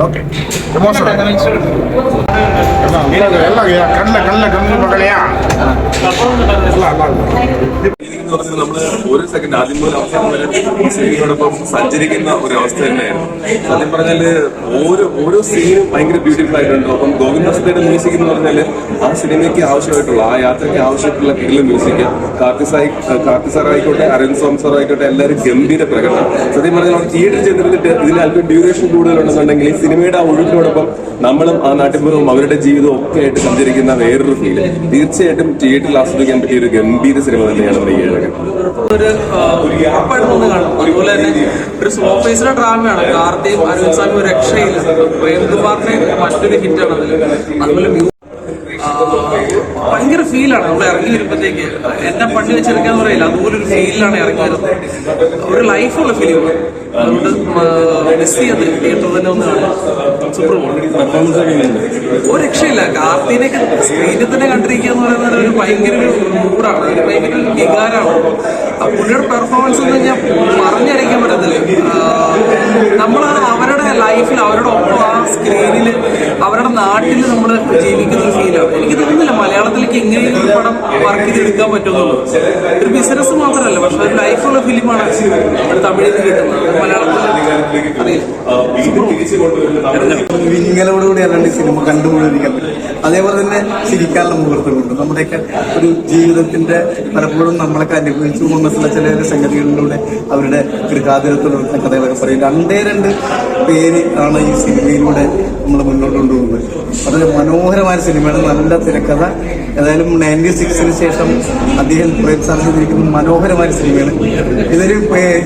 Okay எல்லாம் கண்ணில் கண்ணில் கண்ணு എന്ന് പറഞ്ഞാൽ നമ്മൾ ഒരു സെക്കൻഡ് ആദ്യം മുതൽ അവസാനം വരെ സീനിനോടൊപ്പം സഞ്ചരിക്കുന്ന ഒരു അവസ്ഥ തന്നെയായിരുന്നു. സത്യം പറഞ്ഞാൽ ഓരോ ഓരോ സീനും ഭയങ്കര ബ്യൂട്ടിഫുൾ ആയിട്ടുണ്ട്. അപ്പം ഗോവിന്ദാസിന്റെ മ്യൂസിക് എന്ന് പറഞ്ഞാൽ ആ സിനിമയ്ക്ക് ആവശ്യമായിട്ടുള്ള ആ യാത്രയ്ക്ക് ആവശ്യമായിട്ടുള്ള കിടില മ്യൂസിക് കാർത്തി സായി കാർത്തി സാർ ആയിക്കോട്ടെ അരുൺ സോം സാർ ആയിക്കോട്ടെ എല്ലാവരും ഗംഭീര പ്രകടനം. സത്യം പറഞ്ഞാൽ നമ്മൾ തിയേറ്റർ ചെന്നിരുന്നിട്ട് ഇതിന് അല്പം ഡ്യൂറേഷൻ കൂടുതലുണ്ടെന്നുണ്ടെങ്കിൽ ഈ സിനിമയുടെ ആ ഒഴുക്കിനോടൊപ്പം നമ്മളും ആ നാട്ടിൻപുറവും അവരുടെ ജീവിതവും ഒക്കെ ആയിട്ട് സഞ്ചരിക്കുന്ന വേറൊരു ഫീൽ തീർച്ചയായിട്ടും തിയേറ്ററിൽ ആസ്വദിക്കാൻ പറ്റിയ ഒരു ഗംഭീര സിനിമ തന്നെയാണ് നെയ്യാണ് ഒരു ഉറപ്പായിട്ടും ഒന്ന് കാണും അതുപോലെ തന്നെ ഒരു സ്ലോ ഫേസിലെ ഡ്രാമയാണ് കാർത്തിയും അരവിന്ദ് സ്വാമി ഒരു രക്ഷയില്ല പ്രേംകുമാറിന്റെ മറ്റൊരു ഹിറ്റാണ് അതിൽ അതുപോലെ ഭയങ്കര ഫീലാണ് നമ്മൾ ഇറങ്ങി വരുമ്പോഴത്തേക്ക് എന്നെ പണി വെച്ചെടുക്കാന്ന് പറയില്ല അതുപോലെ ഒരു ഫീലിലാണ് ഇറങ്ങി വരുന്നത് ഒരു ലൈഫുള്ള ഫിലിം അതുകൊണ്ട് മിസ് ചെയ്യത് തിയേറ്ററിൽ തന്നെ ഒന്ന് കാണാം സൂപ്പർ ഒരു രക്ഷയില്ല കാർത്തിനെയൊക്കെ സ്ക്രീനിൽ തന്നെ കണ്ടിരിക്കുക എന്ന് പറയുന്നത് ഒരു ഭയങ്കര ഒരു ഒരു ഭയങ്കര വികാരമാണ് ആ പുള്ളിയുടെ പെർഫോമൻസ് എന്ന് ഞാൻ പറഞ്ഞറിയിക്കാൻ പറ്റത്തില്ല. നമ്മൾ അവരുടെ ലൈഫിൽ അവരുടെ ഒപ്പം ആ സ്ക്രീനിൽ അവരുടെ നാട്ടിൽ നമ്മൾ ജീവിക്കുന്ന ഫീലാണ് എനിക്ക് തോന്നുന്നില്ല മലയാളത്തിലേക്ക് ഇങ്ങനെ ഒരു പടം വർക്ക് ചെയ്തെടുക്കാൻ പറ്റുന്നുള്ളൂ. ഒരു ബിസിനസ് മാത്രമല്ല പക്ഷെ ഒരു ലൈഫുള്ള ഫിലിമാണ് തമിഴിൽ നിന്ന് കിട്ടുന്നത് ഇങ്ങനെ കൂടെ വിങ്ങലോടുകൂടി അല്ലാണ്ട് സിനിമ കണ്ടുകൊണ്ടിരിക്കാൻ പറ്റും അതേപോലെ തന്നെ ചിരിക്കാനുള്ള മുഹൂർത്തമുണ്ട് നമ്മുടെയൊക്കെ ഒരു ജീവിതത്തിന്റെ പലപ്പോഴും നമ്മളൊക്കെ അനുഭവിച്ചു പോകുന്ന ചില ചില സംഗതികളിലൂടെ അവരുടെ ഗൃഹാതിരത്തിലുള്ള കഥകളൊക്കെ പറയും. രണ്ടേ രണ്ട് പേര് ആണ് ഈ സിനിമയിലൂടെ നമ്മൾ മുന്നോട്ട് കൊണ്ടുപോകുന്നത്. വളരെ മനോഹരമായ സിനിമയാണ്. നല്ല തിരക്കഥ. ഏതായാലും നയന്റി സിക്സിന് ശേഷം അദ്ദേഹം പ്രോത്സാഹിച്ചിരിക്കുന്ന മനോഹരമായ സിനിമയാണ്. ഇതൊരു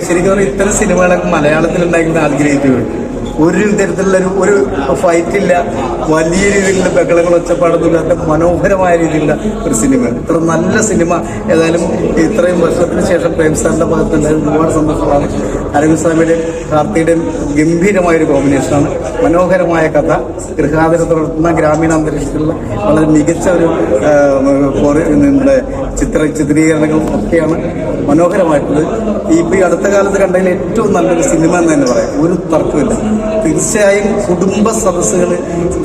ശരിക്കും പറഞ്ഞാൽ ഇത്തരം സിനിമകളൊക്കെ മലയാളത്തിൽ ഉണ്ടാക്കുന്ന ആഗ്രഹിക്കുകയാണ് ഒരു തരത്തിലുള്ള ഒരു ഒരു ഫൈറ്റ് ഇല്ല. വലിയ രീതിയിലുള്ള ബഹളങ്ങൾ ഒച്ചപ്പാടൊന്നുമില്ലാത്ത മനോഹരമായ രീതിയിലുള്ള ഒരു സിനിമയാണ് ഇത്ര നല്ല സിനിമ. ഏതായാലും ഇത്രയും വർഷത്തിന് ശേഷം പ്രേംസാറിന്റെ ഭാഗത്തുണ്ടായ ഒരുപാട് സന്തോഷമാണ്. അരവിന്ദ് സ്വാമിയുടെയും കാർത്തിയുടെയും ഗംഭീരമായൊരു കോമ്പിനേഷനാണ്. മനോഹരമായ കഥ. ഗൃഹാതിരത്തോടുന്ന ഗ്രാമീണ അന്തരീക്ഷത്തിലുള്ള വളരെ മികച്ച ഒരു നമ്മുടെ ചിത്ര ചിത്രീകരണങ്ങളും ഒക്കെയാണ് മനോഹരമായിട്ടുള്ളത്. ഈ അടുത്ത കാലത്ത് കണ്ടതിൽ ഏറ്റവും നല്ലൊരു സിനിമ എന്ന് തന്നെ പറയാം. ഒരു തർക്കമില്ല തീർച്ചയായും കുടുംബ സദസ്സുകൾ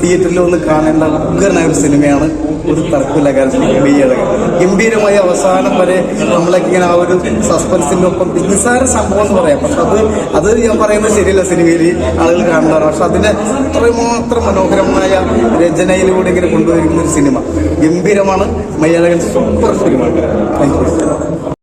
തിയേറ്ററിൽ ഒന്ന് കാണേണ്ട ഉഗ്രനായ ഒരു സിനിമയാണ് ഒരു തർക്കമില്ല കാരണം മെയ്യഴകൻ ഗംഭീരമായ അവസാനം വരെ നമ്മളൊക്കെ ഇങ്ങനെ ആ ഒരു സസ്പെൻസിന്റെ ഒപ്പം നിസ്സാര സംഭവം എന്ന് പറയാം. പക്ഷെ അത് അത് ഞാൻ പറയുന്നത് ശരിയല്ല സിനിമയിൽ ആളുകൾ കാണുന്നതാണ്. പക്ഷെ അതിനെ അത്രമാത്രം മനോഹരമായ രചനയിലൂടെ ഇങ്ങനെ കൊണ്ടുവരുന്ന ഒരു സിനിമ. ഗംഭീരമാണ്. മയ്യാളകൻ സൂപ്പർ സിനിമ താങ്ക് യു